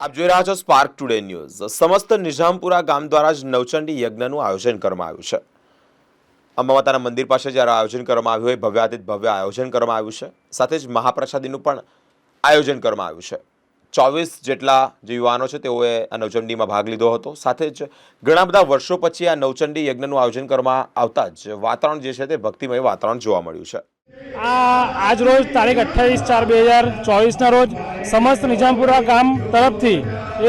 આપ જોઈ રહ્યા છો સ્પાર્ક ટુડે ન્યૂઝ સમસ્ત નિઝામપુરા ગામ દ્વારા જ નવચંડી યજ્ઞનું આયોજન કરવામાં આવ્યું છે. અંબા માતાના મંદિર પાસે જ્યારે આયોજન કરવામાં આવ્યું હોય, ભવ્યાતીત ભવ્ય આયોજન કરવામાં આવ્યું છે. સાથે જ મહાપ્રસાદીનું પણ આયોજન કરવામાં આવ્યું છે. ચોવીસ જેટલા જે યુવાનો છે તેઓએ આ નવચંડીમાં ભાગ લીધો હતો. સાથે જ ઘણા બધા વર્ષો પછી આ નવચંડી યજ્ઞનું આયોજન કરવામાં આવતા જ વાતાવરણ જે છે તે ભક્તિમય વાતાવરણ જોવા મળ્યું છે. આ આજ રોજ તારીખ અઠ્ઠાવીસ ચાર બે હજાર ચોવીસના રોજ સમસ્ત નિજામપુરા ગામ તરફથી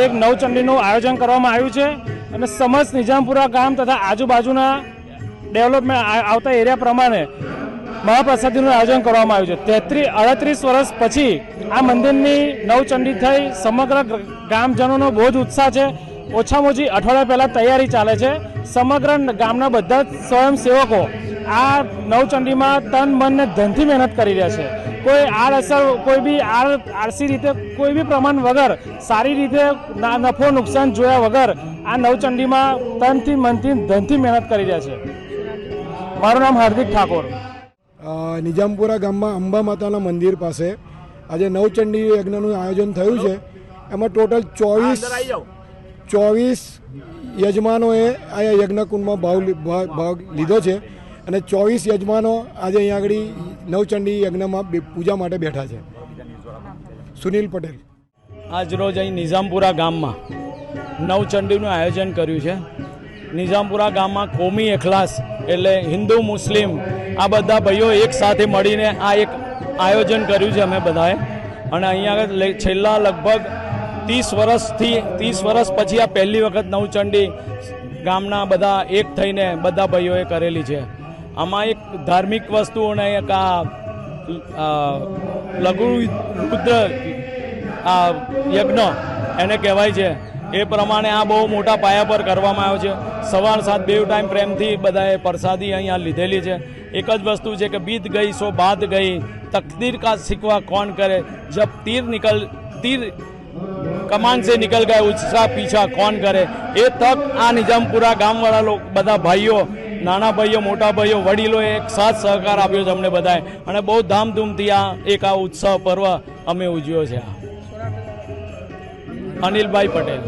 એક નવચંડીનું આયોજન કરવામાં આવ્યું છે અને સમસ્ત નિજામપુરા ગામ તથા આજુબાજુના ડેવલપમેન્ટ આવતા એરિયા પ્રમાણે મહાપ્રસાદીનું આયોજન કરવામાં આવ્યું છે. તેત્રીસ અડત્રીસ વર્ષ પછી આ મંદિરની નવચંડી થઈ સમગ્ર ગામજનોનો બહુ જ ઉત્સાહ છે. ઓછામાં ઓછી અઠવાડિયા પહેલાં તૈયારી ચાલે છે. સમગ્ર ગામના બધા જ સ્વયંસેવકો આ નવચંડીમાં તન, મન ને ધનથી મહેનત કરી રહ્યા છે. કોઈ આડઅસર, કોઈ બી આડ આળસી રીતે, કોઈ બી પ્રમાણ વગર, સારી રીતે નફો, નુકસાન જોયા વગર આ નવચંડીમાં તનથી, મનથી ધનથી મહેનત કરી રહ્યા છે. મારું નામ હાર્દિક ઠાકોર. નિજામપુરા ગામમાં અંબા માતાના મંદિર પાસે આજે નવચંડી યજ્ઞનું આયોજન થયું છે. એમાં ટોટલ ચોવીસ ચોવીસ યજમાનોએ આ યજ્ઞકુંડમાં ભાવ ભાગ ભાગ લીધો છે અને ચોવીસ યજમાનો આજે અહીંયા આગળ નવચંડી યજ્ઞમાં પૂજા માટે બેઠા છે. સુનિલ પટેલ. આજરોજ અહીં નિઝામપુરા ગામમાં નવચંડીનું આયોજન કર્યું છે. નિઝામપુરા ગામમાં કોમી એખલાસ એટલે હિન્દુ મુસ્લિમ આ બધા ભાઈઓ એક સાથે મળીને આ એક આયોજન કર્યું છે અમે બધાએ. અને અહીંયા આગળ છેલ્લા લગભગ ત્રીસ વર્ષથી, ત્રીસ વર્ષ પછી આ પહેલી વખત નવચંડી ગામના બધા એક થઈને બધા ભાઈઓએ કરેલી છે. આમાં એક ધાર્મિક વસ્તુઓને એક આ લઘુ રુદ્ર, આ, યજ્ઞ એને કહેવાય છે. એ પ્રમાણે આ બહુ મોટા પાયા પર કરવામાં આવ્યો છે. સવાર સાત બે ટાઈમ પ્રેમથી બધાએ પ્રસાદી અહીંયા લીધેલી છે. એક જ વસ્તુ છે કે બીત ગઈ સો બાદ ગઈ. તકદીર કા શીખવા કોણ કરે? જબ તીર નિકલ તીર કમાન સે નિકલ ગયા ઉત્સાહ પીછા કોણ કરે? એ તક આ નિજામપુરા ગામવાળા બધા ભાઈઓ, નાના ભાઈઓ, મોટા ભાઈઓ વડીલોએ એક સાથ સહકાર આપ્યો છે અમને બધાએ. અને બહુ ધામધૂમથી આ એક આ ઉત્સવ પર્વ અમે ઉજવ્યો છે અનિલભાઈ પટેલ.